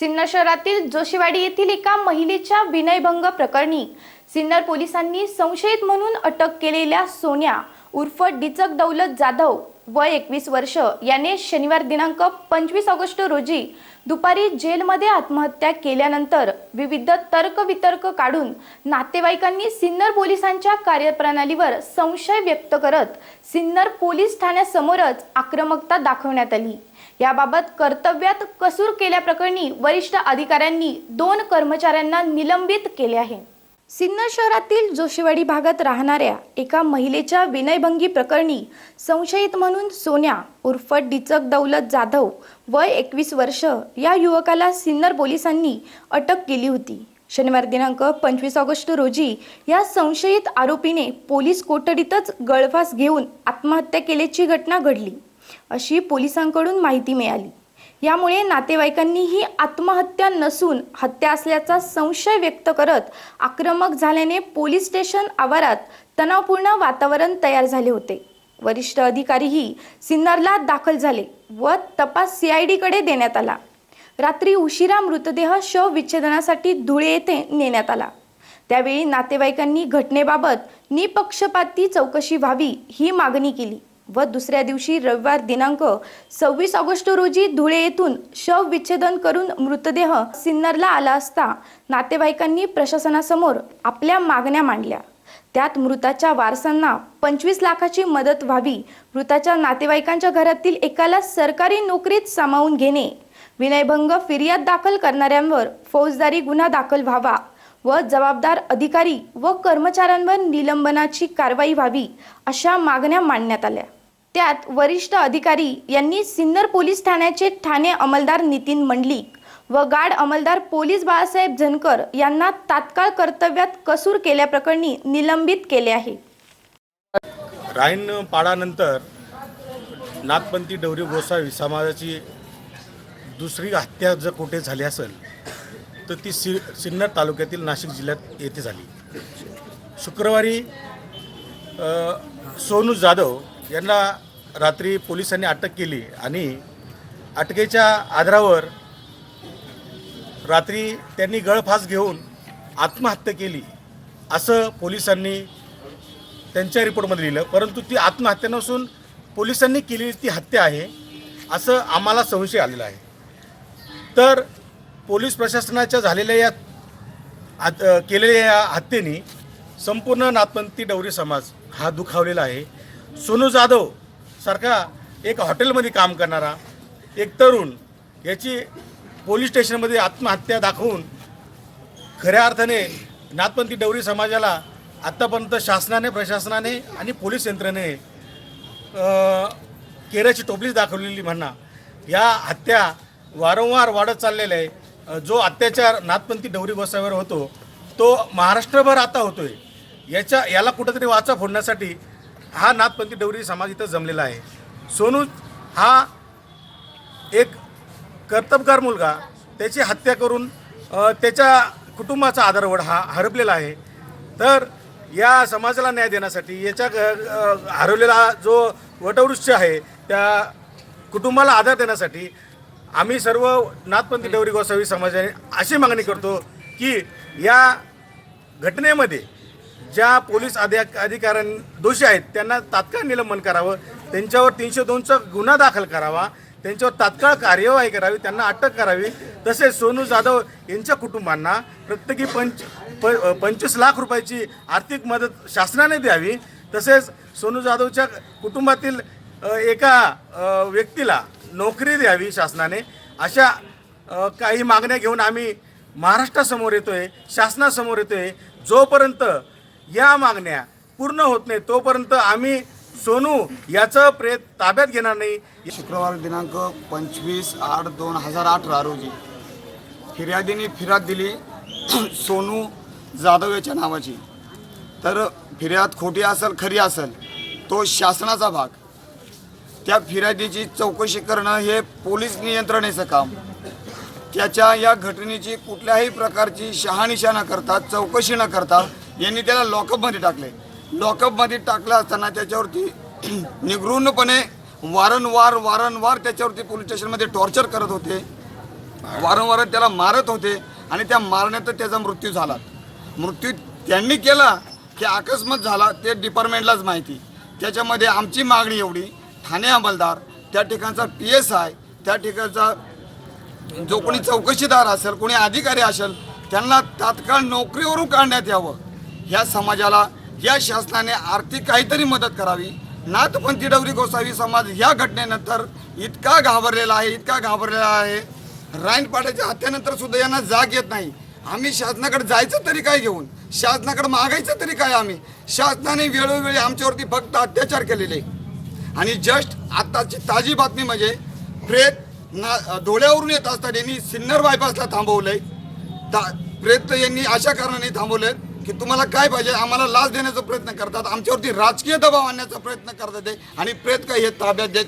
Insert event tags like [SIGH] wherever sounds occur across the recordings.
सिन्नर शहरातील जोशीवाडी येथील एका महिलेच्या विनयभंग प्रकरणी सिन्नर पोलिसांनी संशयित म्हणून अटक केलेल्या सोन्या उर्फ डिचक दौलत जाधव वय एकवीस वर्ष याने शनिवार दिनांक पंचवीस ऑगस्ट रोजी दुपारी जेलमध्ये आत्महत्या केल्यानंतर विविध तर्कवितर्क काढून नातेवाईकांनी सिन्नर पोलिसांच्या कार्यप्रणालीवर संशय व्यक्त करत सिन्नर पोलीस ठाण्यासमोरच आक्रमकता दाखवण्यात आली. याबाबत कर्तव्यात कसूर केल्याप्रकरणी वरिष्ठ अधिकाऱ्यांनी दोन कर्मचाऱ्यांना निलंबित केले आहे. सिन्नर शहरातील जोशीवाडी भागात राहणाऱ्या एका महिलेच्या विनयभंगी प्रकरणी संशयित म्हणून सोन्या उर्फ डिचक दौलत जाधव वय एकवीस वर्ष या युवकाला सिन्नर पोलिसांनी अटक केली होती. शनिवार दिनांक पंचवीस ऑगस्ट रोजी या संशयित आरोपीने पोलीस कोठडीतच गळफास घेऊन आत्महत्या केल्याची घटना घडली. अशी पोलिसांकडून माहिती मिळाली. यामुळे नातेवाईकांनी ही आत्महत्या नसून हत्या असल्याचा संशय व्यक्त करत आक्रमक झाल्याने पोलीस स्टेशन आवारात तणावपूर्ण वातावरण तयार झाले होते. वरिष्ठ अधिकारीही सिन्नरला दाखल झाले व तपास सीआयडीकडे देण्यात आला. रात्री उशिरा मृतदेह शव विच्छेदनासाठी धुळे येथे नेण्यात आला. त्यावेळी नातेवाईकांनी घटनेबाबत निपक्षपाती चौकशी व्हावी ही मागणी केली. व दुसऱ्या दिवशी रविवार दिनांक सव्वीस ऑगस्ट रोजी धुळे येथून शव विच्छेदन करून मृतदेह सिन्नरला आला असता नातेवाईकांनी प्रशासनासमोर आपल्या मागण्या मांडल्या. त्यात मृताच्या वारसांना पंचवीस लाखाची मदत व्हावी मृताच्या नातेवाईकांच्या घरातील एकाला सरकारी नोकरीत सामावून घेणे विनयभंग फिर्याद दाखल करणाऱ्यांवर फौजदारी गुन्हा दाखल व्हावा व जबाबदार अधिकारी व कर्मचाऱ्यांवर निलंबनाची कारवाई व्हावी अशा मागण्या मांडण्यात आल्या. त्यात वरिष्ठ अधिकारी यांनी सिन्नर पोलीस ठाण्याचे ठाणे अंमलदार नितीन मंडलिक व गाड अंमलदार पोलीस बाळासाहेब झनकर यांना तात्काळ कर्तव्यात कसूर केल्याप्रकरणी निलंबित केले आहे. राईन पाडानंतर नागपंथी डवरी गोसावी समाजाची दुसरी हत्या जर कुठे झाली असेल तर ती सि सिन्नर तालुक्यातील नाशिक जिल्ह्यात येथे झाली. शुक्रवारी सोनू जाधव यांना रात्री पोलिसांनी अटक केली आणि अटकेच्या आधारावर रात्री त्यांनी गळफास घेऊन आत्महत्या केली असं पोलिसांनी त्यांच्या रिपोर्टमध्ये लिहिलं. परंतु ती आत्महत्या नसून पोलिसांनी केलेली ती हत्या आहे असं आम्हाला संशय आलेला आहे. तर पोलीस प्रशासनाच्या झालेल्या या आत- केलेल्या या हत्येने संपूर्ण नातपंती डवरी समाज हा दुखावलेला आहे. सोनू जाधव सारखा एक हॉटेलमध्ये काम करणारा एक तरुण याची पोलीस स्टेशनमध्ये आत्महत्या दाखवून खऱ्या अर्थाने नाथपंथी डवरी समाजाला आत्तापर्यंत शासनाने प्रशासनाने आणि पोलीस यंत्रणेने अ, केऱ्याची टोपलीच दाखवलेली म्हणा या हत्या वारंवार वाढत चाललेल्या आहे. जो अत्याचार नाथपंथी डवरी गोसाव्यावर होतो तो महाराष्ट्रभर आता होतोय. याच्या याला कुठंतरी वाचा फोडण्यासाठी हा नाथपंथी डवरी समाज इथं जमलेला आहे. सोनू हा एक कर्तबगार मुलगा त्याची हत्या करून त्याच्या कुटुंबाचा आधारवड हा हरपलेला आहे. तर या समाजाला न्याय देण्यासाठी याच्या ग- हरवलेला जो वटवृक्ष आहे त्या कुटुंबाला आधार देण्यासाठी आम्ही सर्व नाथपंथी डवरी गोसावी समाजाने अशी मागणी करतो की या घटनेमध्ये ज्या पोलीस अधिक अधिकाऱ्यां दोषी आहेत त्यांना तात्काळ निलंबन करावं त्यांच्यावर तीनशे दोनचा गुन्हा दाखल करावा त्यांच्यावर तात्काळ कार्यवाही करावी त्यांना अटक करावी. तसेच सोनू जाधव यांच्या कुटुंबांना प्रत्येकी पंच प पंचवीस लाख रुपयाची आर्थिक मदत शासनाने द्यावी. तसेच सोनू जाधवच्या कुटुंबातील एका व्यक्तीला नोकरी द्यावी शासनाने. अशा काही मागण्या घेऊन आम्ही महाराष्ट्रासमोर येतो आहे शासनासमोर येतो आहे जोपर्यंत या मागण्या पूर्ण होत नाही तोपर्यंत आम्ही सोनू याचं प्रेत ताब्यात घेणार नाही. शुक्रवार दिनांक पंचवीस आठ दोन हजार अठरा रोजी फिर्यादीने फिर्याद दिली [CLEARS THROAT] सोनू जाधव याच्या नावाची. तर फिर्याद खोटी असेल खरी असेल तो शासनाचा भाग. त्या फिर्यादीची चौकशी करणं हे पोलीस नियंत्रणेचं काम. त्याच्या या घटनेची कुठल्याही प्रकारची शहानिशा न करता चौकशी न करता यांनी त्याला लॉकअपमध्ये टाकले. लॉकअपमध्ये टाकलं असताना त्याच्यावरती [CLEARS THROAT] निगृणपणे वारंवार वारंवार त्याच्यावरती पोलीस स्टेशनमध्ये टॉर्चर करत होते. वारंवार त्याला मारत होते आणि त्या मारण्यात त्याचा मृत्यू झाला. मृत्यू त्यांनी केला की अकस्मात झाला ते डिपार्टमेंटलाच माहिती. त्याच्यामध्ये आमची मागणी एवढी ठाणे अंमलदार त्या ठिकाणचा पी एस आय त्या ठिकाणचा जो कोणी चौकशीदार असेल कोणी अधिकारी असेल त्यांना तात्काळ नोकरीवरून काढण्यात यावं. ह्या समाजाला या शासनाने आर्थिक काहीतरी मदत करावी. नाथपंथी डवरी गोसावी समाज या घटनेनंतर इतका घाबरलेला आहे इतका घाबरलेला आहे. रायनपाड्याच्या हत्येनंतर सुद्धा यांना जाग येत नाही. आम्ही शासनाकडे जायचं तरी काय घेऊन? शासनाकडे मागायचं तरी काय आम्ही? शासनाने वेळोवेळी आमच्यावरती फक्त अत्याचार केलेले. आणि जस्ट आत्ताची ताजी बातमी म्हणजे प्रेत ना डोळ्यावरून येत असताना यांनी सिन्नर बायपासला थांबवलंय. ता प्रेत यांनी अशा कारणाने थांबवलंय. की तुम्हाला काय पाहिजे आम्हाला लाच देण्याचा प्रयत्न करतात आमच्यावरती राजकीय दबाव आणण्याचा प्रयत्न करतात ते. आणि प्रेत काही हे ताब्यात देत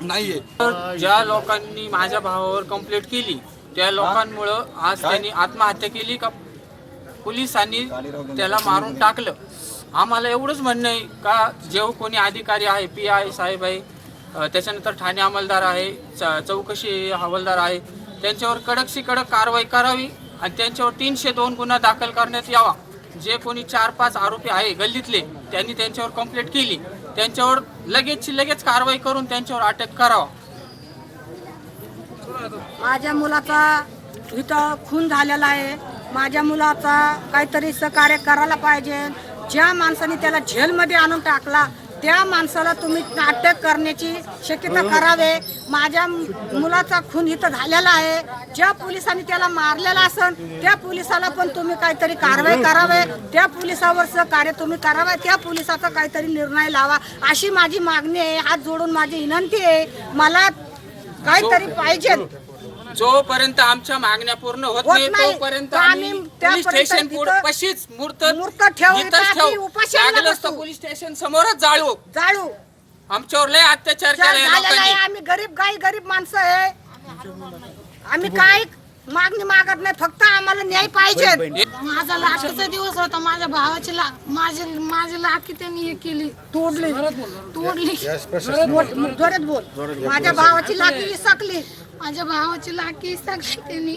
नाहीये. तर ज्या लोकांनी माझ्या भावावर कंप्लेंट केली त्या लोकांमुळं आज त्यांनी आत्महत्या केली का? पोलिसांनी त्याला मारून टाकलं. आम्हाला एवढंच म्हणणं आहे का जेव कोणी अधिकारी आहे पी आय साहेब आहे त्याच्यानंतर ठाणे अंमलदार आहे च- चौकशी हवालदार आहे त्यांच्यावर कडकशी कडक कारवाई करावी आणि त्यांच्यावर तीनशे दोन गुन्हा दाखल करण्यात यावा. जे कोणी चार पाच आरोपी आहे गल्लीतले त्यांनी त्यांच्यावर कंप्लेंट केली. त्यांच्यावर लगेचची लगेच कारवाई करून त्यांच्यावर अटक करावा. माझ्या मुलाचा इथं खून झालेला आहे. माझ्या मुलाचा काहीतरी सहकार्य करायला पाहिजे. ज्या माणसाने त्याला झेलमध्ये आणून टाकला त्या माणसाला तुम्ही अटक करण्याची शक्यता करावे. माझ्या मुलाचा खून इथं झालेला आहे. ज्या पोलिसांनी त्याला मारलेला असेल त्या पोलिसाला पण तुम्ही काहीतरी कारवाई करावे. त्या पोलिसावर सहकार्य तुम्ही करावे. त्या पोलिसाचा काहीतरी निर्णय लावा. अशी माझी मागणी आहे. हात जोडून माझी विनंती आहे. मला काहीतरी पाहिजे जोपर्यंत आमच्या मागण्या पूर्ण होत नाही नाही, तोपर्यंत तर आम्ही आम्ही पोलीस त्यापर्यंत स्टेशन पुढे पशीच मूर्त मूर्त ठेवू, इथंच इथं आम्ही ठेवू. उपाशीला लागलंच तर बसू. पोलीस स्टेशन समोरच जाळू. जाळू. आमच्यावर लय अत्याचार चार केले झालेलं आहे लोकांनी आम्ही गरीब गाई गरीब माणसं आहे. आम्ही काय मागणी मागत नाही फक्त आम्हाला न्याय पाहिजे. माझा लाखचा दिवस होता माझ्या भावाची ला माझी माझी लाखी त्यांनी हे केली. तोडली. तोडली. जोरात बोल. माझ्या भावाची लाठी विसकली. माझ्या भावाची लाकी सगळी त्यांनी.